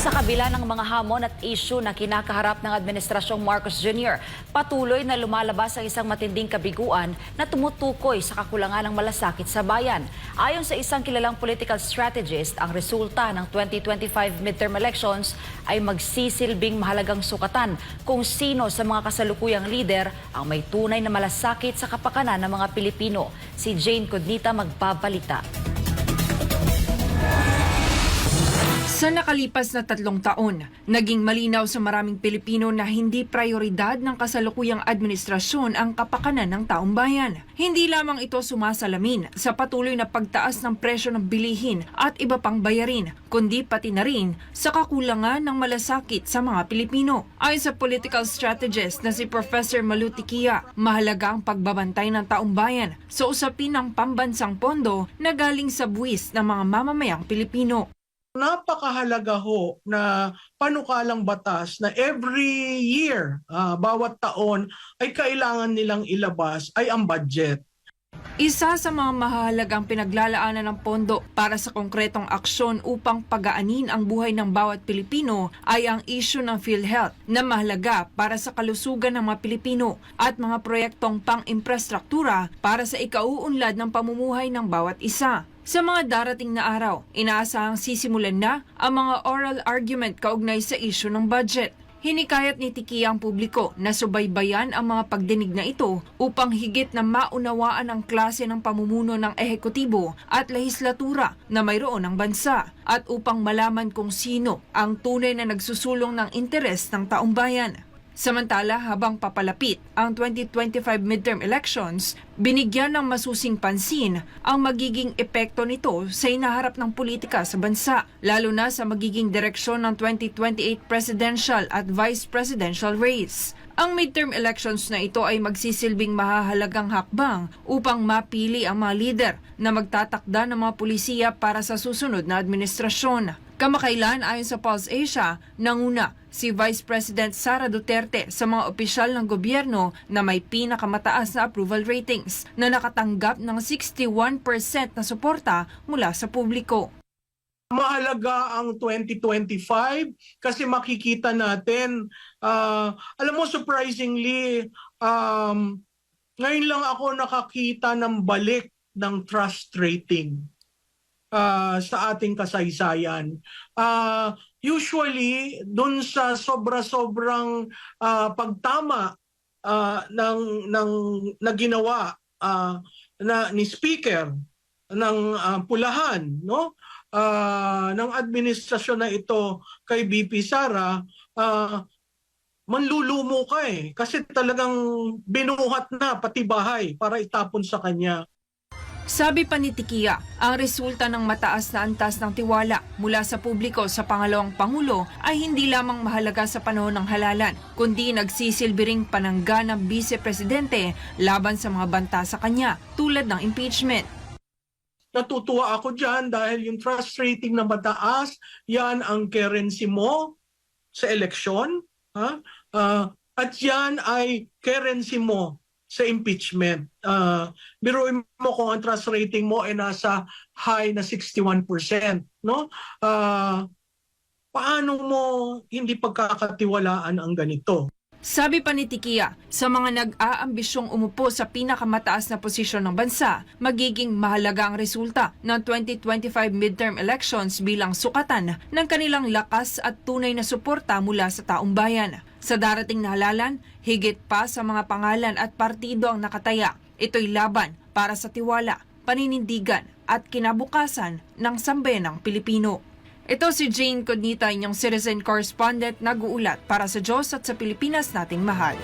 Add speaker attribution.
Speaker 1: Sa kabila ng mga hamon at issue na kinakaharap ng Administrasyong Marcos Jr., patuloy na lumalabas ang isang matinding kabiguan na tumutukoy sa kakulangan ng malasakit sa bayan. Ayon sa isang kilalang political strategist, ang resulta ng 2025 midterm elections ay magsisilbing mahalagang sukatan kung sino sa mga kasalukuyang lider ang may tunay na malasakit sa kapakanan ng mga Pilipino. Si Jane Codnita magbabalita.
Speaker 2: Sa nakalipas na tatlong taon, naging malinaw sa maraming Pilipino na hindi prioridad ng kasalukuyang administrasyon ang kapakanan ng taong bayan. Hindi lamang ito sumasalamin sa patuloy na pagtaas ng presyo ng bilihin at iba pang bayarin, kundi pati na rin sa kakulangan ng malasakit sa mga Pilipino. Ayon sa political strategist na si Professor Maluti Kia, mahalaga ang pagbabantay ng taong bayan sa usapin ng pambansang pondo na galing sa buwis ng mga mamamayang Pilipino.
Speaker 3: Napakahalaga ho na panukalang batas na every year, ah, bawat taon, ay kailangan nilang ilabas ay ang budget.
Speaker 2: Isa sa mga mahalagang pinaglalaanan ng pondo para sa konkretong aksyon upang pagaanin ang buhay ng bawat Pilipino ay ang issue ng PhilHealth na mahalaga para sa kalusugan ng mga Pilipino at mga proyektong pang-imprastruktura para sa ikauunlad ng pamumuhay ng bawat isa. Sa mga darating na araw, inaasahang sisimulan na ang mga oral argument kaugnay sa issue ng budget. Hinikayat ni Tiki ang publiko na subaybayan ang mga pagdinig na ito upang higit na maunawaan ang klase ng pamumuno ng ehekutibo at lehislatura na mayroon ng bansa at upang malaman kung sino ang tunay na nagsusulong ng interes ng taong bayan. Samantala, habang papalapit ang 2025 midterm elections, binigyan ng masusing pansin ang magiging epekto nito sa inaharap ng politika sa bansa, lalo na sa magiging direksyon ng 2028 presidential at vice presidential race. Ang midterm elections na ito ay magsisilbing mahahalagang hakbang upang mapili ang mga lider na magtatakda ng mga pulisiya para sa susunod na administrasyon. Kamakailan ayon sa Pulse Asia, nanguna si Vice President Sara Duterte sa mga opisyal ng gobyerno na may pinakamataas na approval ratings na nakatanggap ng 61% na suporta mula sa publiko.
Speaker 3: Mahalaga ang 2025 kasi makikita natin, ah, alam mo surprisingly, um, ngayon lang ako nakakita ng balik ng trust rating ah, sa ating kasaysayan. Ah, usually, dun sa sobra-sobrang ah, pagtama ah, ng, ng, na ginawa ah, na, ni Speaker ng ah, Pulahan, no? ah, ng administrasyon na ito kay BP Sara, ah, manlulumo ka eh. Kasi talagang binuhat na pati bahay para itapon sa kanya.
Speaker 2: Sabi pa ni Tikia, ang resulta ng mataas na antas ng tiwala mula sa publiko sa pangalawang pangulo ay hindi lamang mahalaga sa panahon ng halalan, kundi nagsisilbi ring panangga ng vice-presidente laban sa mga banta sa kanya tulad ng impeachment.
Speaker 3: Natutuwa ako dyan dahil yung trust rating na mataas, yan ang currency mo sa eleksyon. Ha? Ah, at yan ay currency mo sa impeachment. Uh, biruin mo kung ang trust rating mo ay nasa high na 61%. No? Ah, paano mo hindi pagkakatiwalaan ang ganito?
Speaker 2: Sabi pa ni Tikia, sa mga nag-aambisyong umupo sa pinakamataas na posisyon ng bansa, magiging mahalaga ang resulta ng 2025 midterm elections bilang sukatan ng kanilang lakas at tunay na suporta mula sa taong bayan. Sa darating na halalan, higit pa sa mga pangalan at partido ang nakataya. Ito'y laban para sa tiwala, paninindigan at kinabukasan ng sambayanang Pilipino. Ito si Jane Cognita, inyong citizen correspondent, nag-uulat para sa Diyos at sa Pilipinas nating mahal.